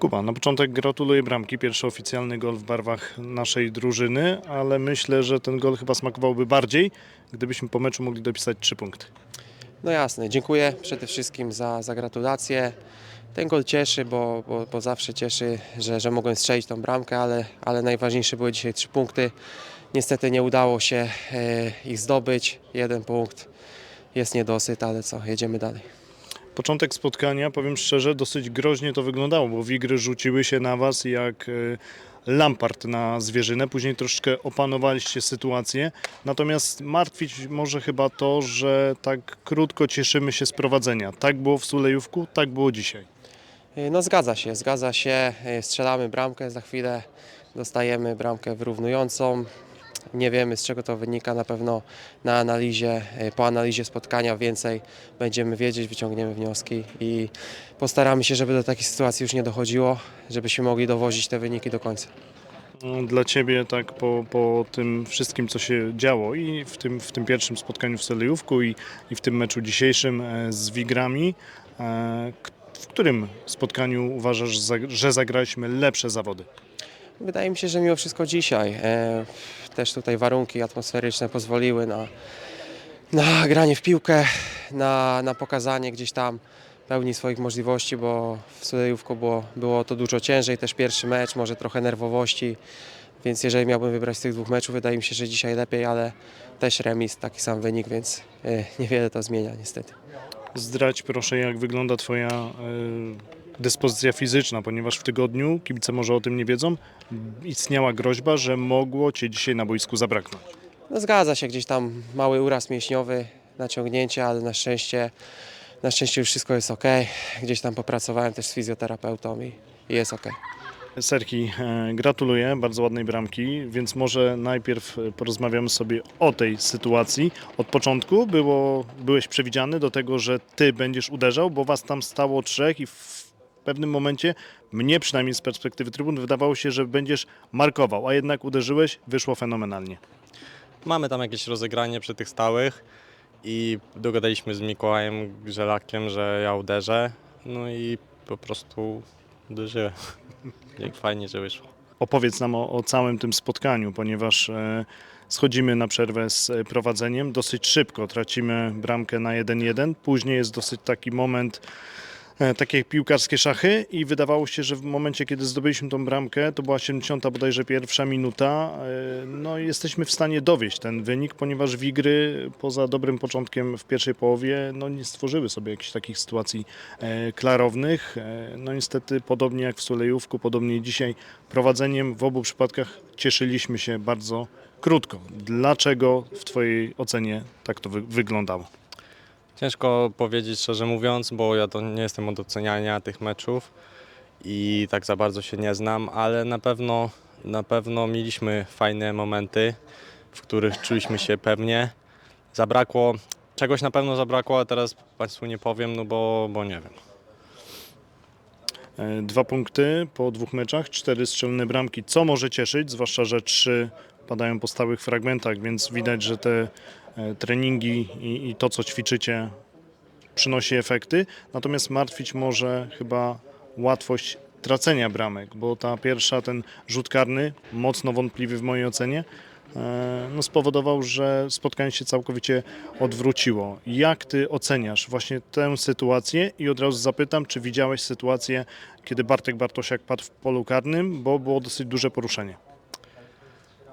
Kuba, na początek gratuluję bramki. Pierwszy oficjalny gol w barwach naszej drużyny, ale myślę, że ten gol chyba smakowałby bardziej, gdybyśmy po meczu mogli dopisać trzy punkty. No jasne, dziękuję przede wszystkim za, za gratulacje. Ten gol cieszy, bo, bo, bo zawsze cieszy, że, że mogłem strzelić tą bramkę, ale, ale najważniejsze były dzisiaj trzy punkty. Niestety nie udało się e, ich zdobyć. Jeden punkt jest niedosyt, ale co, jedziemy dalej. Początek spotkania, powiem szczerze, dosyć groźnie to wyglądało, bo wigry rzuciły się na was jak e, Lampart na zwierzynę. Później troszkę opanowaliście sytuację. Natomiast martwić może chyba to, że tak krótko cieszymy się z prowadzenia. Tak było w Sulejówku, tak było dzisiaj. E, No zgadza się, zgadza się. E, Strzelamy bramkę, za chwilę dostajemy bramkę wyrównującą. Nie wiemy z czego to wynika, na pewno na analizie, e, po analizie spotkania więcej będziemy wiedzieć, wyciągniemy wnioski i postaramy się, żeby do takich sytuacji już nie dochodziło, żebyśmy mogli dowozić te wyniki do końca. Dla Ciebie tak po, po tym wszystkim, co się działo i w tym, w tym pierwszym spotkaniu w Selejówku i, i w tym meczu dzisiejszym e, z Wigrami, e, w którym spotkaniu uważasz, że zagraliśmy lepsze zawody? Wydaje mi się, że mimo wszystko dzisiaj e, też tutaj warunki atmosferyczne pozwoliły na, na granie w piłkę, na, na pokazanie gdzieś tam pełni swoich możliwości, bo w Sulejówku było, było to dużo ciężej, też pierwszy mecz, może trochę nerwowości, więc jeżeli miałbym wybrać z tych dwóch meczów, wydaje mi się, że dzisiaj lepiej, ale też remis, taki sam wynik, więc e, niewiele to zmienia niestety. Zdradź proszę, jak wygląda Twoja e, dyspozycja fizyczna, ponieważ w tygodniu, kibice może o tym nie wiedzą, istniała groźba, że mogło Cię dzisiaj na boisku zabraknąć. No zgadza się, gdzieś tam mały uraz mięśniowy, naciągnięcie, ale na szczęście, na szczęście już wszystko jest ok. Gdzieś tam popracowałem też z fizjoterapeutą i, i jest ok. Serki, e, gratuluję bardzo ładnej bramki, więc może najpierw porozmawiamy sobie o tej sytuacji. Od początku było, byłeś przewidziany do tego, że ty będziesz uderzał, bo was tam stało trzech i w pewnym momencie, mnie przynajmniej z perspektywy trybun, wydawało się, że będziesz markował, a jednak uderzyłeś, wyszło fenomenalnie. Mamy tam jakieś rozegranie przy tych stałych i dogadaliśmy z Mikołajem Żelakiem, że ja uderzę. No i po prostu uderzyłem. Jak fajnie, że wyszło. Opowiedz nam o, o całym tym spotkaniu, ponieważ e, schodzimy na przerwę z e, prowadzeniem dosyć szybko, tracimy bramkę na 1-1, później jest dosyć taki moment, takie jak piłkarskie szachy i wydawało się, że w momencie, kiedy zdobyliśmy tą bramkę, to była 70 bodajże pierwsza minuta, e, no jesteśmy w stanie dowieść ten wynik, ponieważ Wigry poza dobrym początkiem w pierwszej połowie, no nie stworzyły sobie jakichś takich sytuacji e, klarownych. E, No niestety podobnie jak w Sulejówku, podobnie dzisiaj prowadzeniem w obu przypadkach cieszyliśmy się bardzo krótko. Dlaczego w Twojej ocenie tak to wy- wyglądało? Ciężko powiedzieć szczerze mówiąc, bo ja to nie jestem od oceniania tych meczów i tak za bardzo się nie znam, ale na pewno, na pewno mieliśmy fajne momenty, w których czuliśmy się pewnie. Zabrakło, czegoś na pewno zabrakło, a teraz Państwu nie powiem, no bo, bo nie wiem. E, Dwa punkty po dwóch meczach, cztery strzelne bramki, co może cieszyć, zwłaszcza, że trzy padają po stałych fragmentach, więc widać, że te e, treningi i, i to, co ćwiczycie, przynosi efekty. Natomiast martwić może chyba łatwość tracenia bramek, bo ta pierwsza, ten rzut karny, mocno wątpliwy w mojej ocenie, no spowodował, że spotkanie się całkowicie odwróciło. Jak ty oceniasz właśnie tę sytuację i od razu zapytam, czy widziałeś sytuację, kiedy Bartek Bartosiak padł w polu karnym, bo było dosyć duże poruszenie.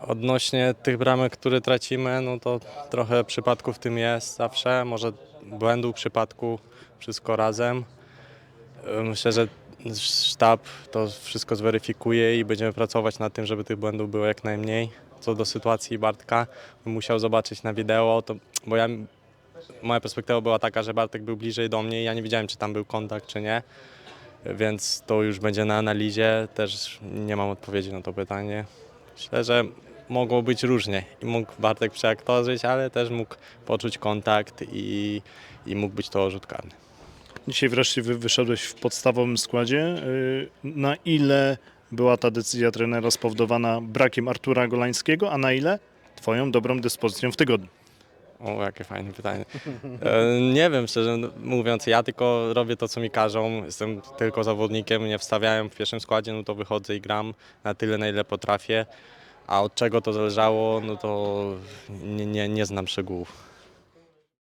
Odnośnie tych bramek, które tracimy, no to trochę przypadków w tym jest zawsze, może błędu przypadku, wszystko razem. E, Myślę, że sztab to wszystko zweryfikuje i będziemy pracować nad tym, żeby tych błędów było jak najmniej. Co do sytuacji Bartka, musiał zobaczyć na wideo, to, bo ja, moja perspektywa była taka, że Bartek był bliżej do mnie i ja nie wiedziałem, czy tam był kontakt, czy nie. Więc to już będzie na analizie, też nie mam odpowiedzi na to pytanie. Myślę, że mogło być różnie i mógł Bartek przeaktorzyć, ale też mógł poczuć kontakt i, i mógł być to rzut karny. Dzisiaj wreszcie wy wyszedłeś w podstawowym składzie. Yy, Na ile była ta decyzja trenera spowodowana brakiem Artura Golańskiego, a na ile twoją dobrą dyspozycją w tygodniu? O, jakie fajne pytanie. E, nie wiem, szczerze mówiąc, ja tylko robię to, co mi każą. Jestem tylko zawodnikiem, mnie wstawiają w pierwszym składzie, no to wychodzę i gram na tyle, na ile potrafię. A od czego to zależało, no to nie, nie, nie znam szczegółów.